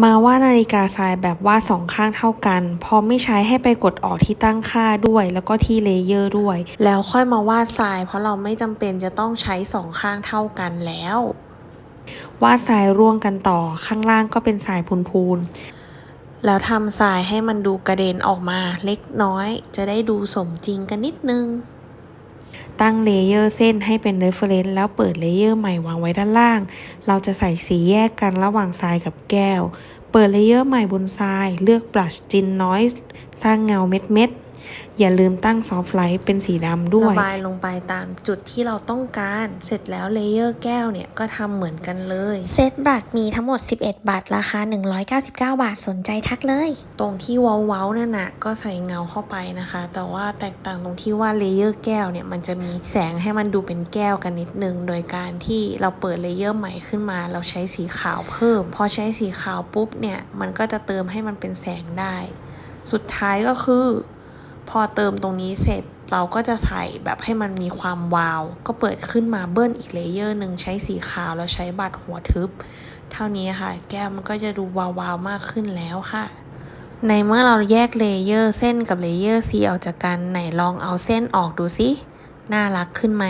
มาว่านาฬิกาทรายแบบว่าสองข้างเท่ากัน พอไม่ใช้ให้ไปกดออกที่ตั้งค่าด้วย แล้วก็ที่เลเยอร์ด้วย แล้วค่อยมาวาดทราย เพราะเราไม่จำเป็นจะต้องใช้สองข้างเท่ากันแล้ว วาดทรายร่วงกันต่อข้างล่างก็เป็นทรายพูนๆ แล้วทำทรายให้มันดูกระเด็นออกมาเล็กน้อย จะได้ดูสมจริงกันนิดนึง ตั้งเลเยอร์เส้นให้เป็น reference แล้วเปิดเลเยอร์ใหม่วางไว้ด้านล่าง เราจะใส่สีแยกกันระหว่างทรายกับแก้ว เปิดเลเยอร์ใหม่บนทราย เลือก brush gin noise สร้างเงาเม็ดเม็ดอย่าลืมตั้ง soft light เป็นสีดำด้วย ระบายลงไปตามจุดที่เราต้องการ เสร็จแล้วเลเยอร์แก้วเนี่ย ก็ทำเหมือนกันเลย เซตบัตรมีทั้งหมด 11บัตรราคา 199 บาทสนใจทักเลย ตรงที่เว้าๆนั่นน่ะก็ใส่เงาเข้าไปนะคะ แต่ว่าแตกต่างตรงที่ว่าเลเยอร์แก้วเนี่ย มันจะมีแสงให้มันดูเป็นแก้วกันนิดนึง โดยการที่เราเปิดเลเยอร์ใหม่ขึ้นมา เราใช้สีขาวเพิ่ม พอใช้สีขาวปุ๊บเนี่ย มันก็จะเติมให้มันเป็นแสงได้ สุดท้ายก็คือ พอเติมตรงนี้เสร็จเราก็จะใส่แบบให้มันมีความวาว ก็เปิดขึ้นมาเบิ้ลอีกเลเยอร์หนึ่งใช้สีขาวแล้วใช้บัตรหัวทึบ เท่านี้ค่ะ แก้มันก็จะดูวาวๆมากขึ้นแล้วค่ะ ในเมื่อเราแยกเลเยอร์เส้นกับเลเยอร์สีออกจากกันไหนลองเอาเส้นออกดูสิน่ารักขึ้นไหม